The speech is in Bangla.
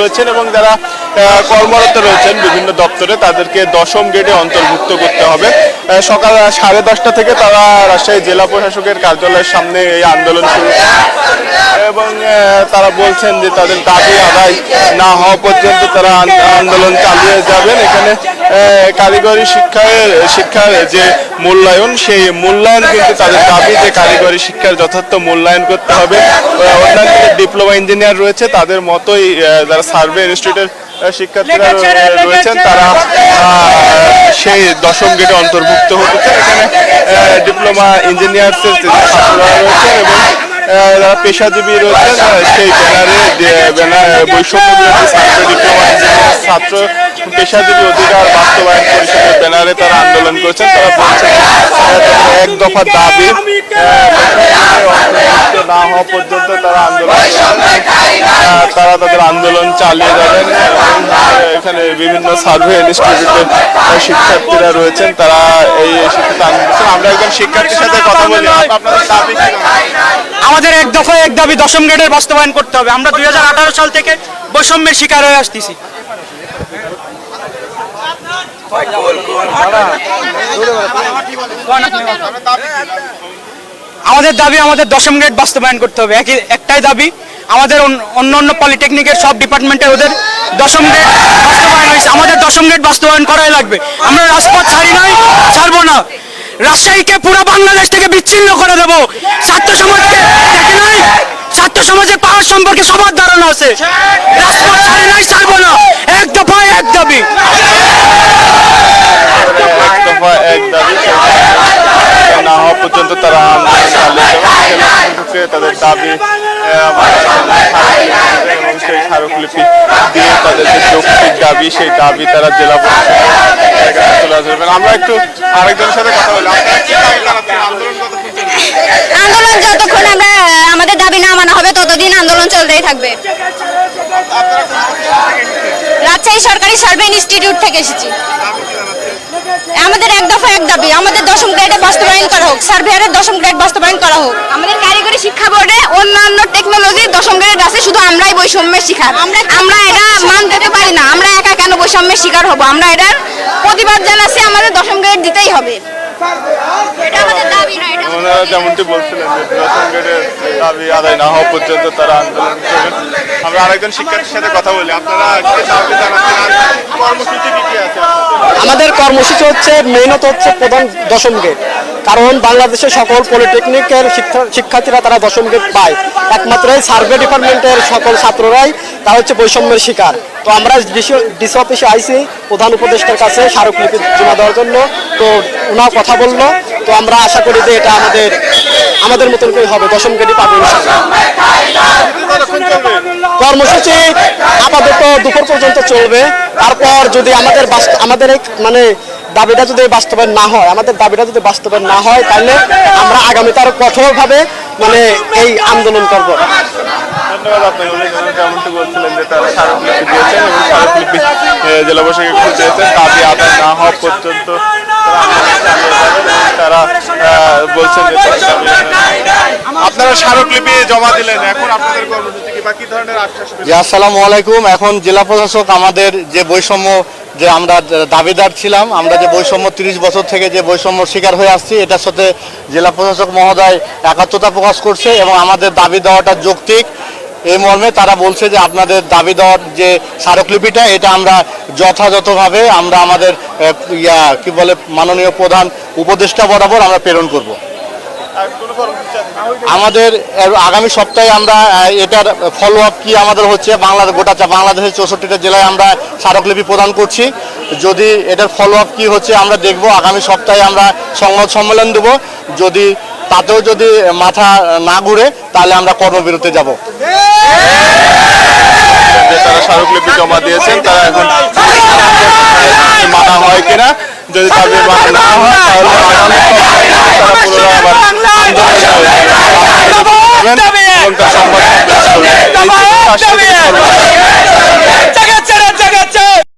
রয়েছেন এবং যারা কর্মরত রয়েছেন বিভিন্ন দপ্তরে তাদেরকে দশম গেটে অন্তর্ভুক্ত করতে হবে। সকাল সাড়ে দশটা থেকে তারা রাজশাহী জেলা প্রশাসকের কার্যালয়ের সামনে এই আন্দোলন শুরু এবং তারা বলছেন যে তাদের দাবি আদায় না হওয়া পর্যন্ত তারা আন্দোলন চালিয়ে যাবেন। এখানে কারিগরি শিক্ষার শিক্ষার যে মূল্যায়ন, সেই মূল্যায়ন কিন্তু তাদের দাবি যে কারিগরি শিক্ষার যথার্থ মূল্যায়ন করতে হবে। অন্যান্য ডিপ্লোমা ইঞ্জিনিয়ার রয়েছে, তাদের মতোই যারা সার্ভে ইনস্টিটিউটের শিক্ষার্থীরা রয়েছেন তারা সেই দশম গেটে অন্তর্ভুক্ত হতে চান এখানে ডিপ্লোমা ইঞ্জিনিয়ার্সের ছাত্ররা রয়েছেন এবং যারা পেশাজীবী রয়েছেন সেই ব্যানারে ব্যানার ছাত্র ডিপ্লোমা ছাত্র পেশাজীবী অধিকার বাস্তবায়ন পরিষদের ব্যানারে তারা আন্দোলন করছেন তারা বলছেন এক দফা দাবি না হওয়া পর্যন্ত তারা আন্দোলন তারা তাদের আন্দোলন চালিয়ে যাবেন এখানে বিভিন্ন সার্ভে ইনস্টিটিউটের শিক্ষার্থীরা রয়েছেন তারা এই শিক্ষিত আন্দোলন। আমরা একজন শিক্ষার্থীর সাথে কথা বলি আপনাদের দাবি? আমাদের এক দফায় এক দাবি দশম গ্রেডের বাস্তবায়ন করতে হবে। আমরা দুই সাল থেকে বৈষম্যের শিকার হয়ে আসতেছি। আমাদের দাবি আমাদের দশম গ্রেড বাস্তবায়ন করতে হবে। একই একটাই দাবি, আমাদের অন্য অন্য পলিটেকনিকের সব ডিপার্টমেন্টে ওদের দশম গ্রেড বাস্তবায়ন হয়েছে। আমাদের দশম গ্রেড বাস্তবায়ন করাই লাগবে। আমরা রাজপথ ছাড়ি নাই, ছাড়বো না। রাজশাহীকে পুরো বাংলাদেশ থেকে বিচ্ছিন্ন করে দেবো। ছাত্র নাই ছাত্র সমাজের পাওয়ার সম্পর্কে সবার ধারণা আছে। রাজপথ ছাড়ি নাই ছাড়বো না। এক দফায় এক দাবি। এক দফা এক দাবি। সেই দাবি না হওয়া পর্যন্ত তারা তাদের দাবি আমরা সেই স্মারকলিপি দিয়ে তাদের যে যৌক্তিক দাবি সেই দাবি তারা জেলা কাছে আমরা একটু আরেকজনের সাথে কথা বলি। আপনারা কি দাবি জানাচ্ছেন? আন্দোলন যতক্ষণ আমরা আমাদের দাবি না মানা হবে ততদিন আন্দোলন চলতেই থাকবে। রাজশাহী সরকারি সার্ভে ইনস্টিটিউট থেকে এসেছি। আমাদের এক দফা এক দাবি আমাদের দশম গ্রেডে বাস্তবায়ন করা হোক সার্ভেয়ারের দশম গ্রেড বাস্তবায়ন করা হোক। আমাদের কারিগরি শিক্ষা বোর্ডে অন্যান্য টেকনোলজির দশম গ্রেড আছে শুধু আমরাই বৈষম্যের শিকার। আমরা আমরা এটা মানতে পারি না আমরা একা কেন বৈষম্যের শিকার হব? আমরা এটার প্রতিবাদ জানাচ্ছি আমাদের দশম গ্রেড দিতেই হবে। এটা আমাদের দাবি না ওনারা যেমনটি বলছিলেন যে গ্রেডের দাবি আদায় না হওয়া পর্যন্ত তারা আন্দোলন করবেন। আমরা আরেকজন শিক্ষার্থীর সাথে কথা বলি। আপনারা দাবি কর্মসূচি কি কি আছে? আমাদের কর্মসূচি হচ্ছে মেইনত হচ্ছে প্রধান দশম গেট কারণ বাংলাদেশের সকল পলিটেকনিকের শিক্ষা- শিক্ষার্থীরা তারা দশম গেট পায়। একমাত্র সার্ভে ডিপার্টমেন্টের সকল ছাত্ররাই তারা হচ্ছে বৈষম্যের শিকার। তো আমরা ডিসি অফিসে আইসি, প্রধান উপদেষ্টার কাছে স্মারকলিপি জমা দেওয়ার জন্য। তো ওনার কথা বলল। তো আমরা আশা করি যে এটা আমাদের আমাদের মতন করে হবে, দশম গেটই পাবে। কর্মসূচি আপাতত দুপুর পর্যন্ত চলবে। তারপর যদি আমাদের আমাদের মানে দাবিটা যদি বাস্তবায়ন না হয়, আমাদের দাবিটা যদি বাস্তবায়ন না হয়, তাহলে আমরা আগামীতে আরও কঠোরভাবে মানে এই আন্দোলন করব। ধন্যবাদ আপনাকে যেমনটি দিয়েছেন। দাবি আদায় না হওয়া পর্যন্ত তারা আন্দোলন চালিয়ে যাবেন এবং তারা আহ, বলছেন আপনারা স্মারকলিপি জমা দিলেন এখন আপনাদের কর্মসূচি কি বা কি ধরনের আশ্বাস আসসালামু আলাইকুম। এখন জেলা প্রশাসক আমাদের যে বৈষম্য যে আমরা দাবিদার ছিলাম আমরা যে বৈষম্য তিরিশ বছর থেকে যে বৈষম্যর শিকার হয়ে আসছি এটার সাথে জেলা প্রশাসক মহোদয় একাত্মতা প্রকাশ করছে এবং আমাদের দাবি দেওয়াটা যৌক্তিক। এই মর্মে তারা বলছে যে আপনাদের দাবি দেওয়ার যে স্মারকলিপিটা এটা আমরা যথাযথভাবে আমরা আমাদের ইয়া কি বলে মাননীয় প্রধান উপদেষ্টা বরাবর আমরা প্রেরণ করব? আমাদের আগামী সপ্তাহে আমরা এটার ফলো আপ কি আমাদের হচ্ছে বাংলাদেশ গোটা বাংলাদেশের চৌষট্টিটা জেলায় আমরা স্মারকলিপি প্রদান করছি। যদি এটার ফলো আপ কি হচ্ছে আমরা দেখব। আগামী সপ্তাহে আমরা সংবাদ সম্মেলন দেব। যদি তাতেও যদি মাথা না ঘুরে তাহলে আমরা কর্মবিরতি যাব। তারা স্মারকলিপি জমা দিয়েছেন তারা এখন মানা হয় কিনা যদি মানা না হয় তাহলে আগামী তারা পুনরায় আবার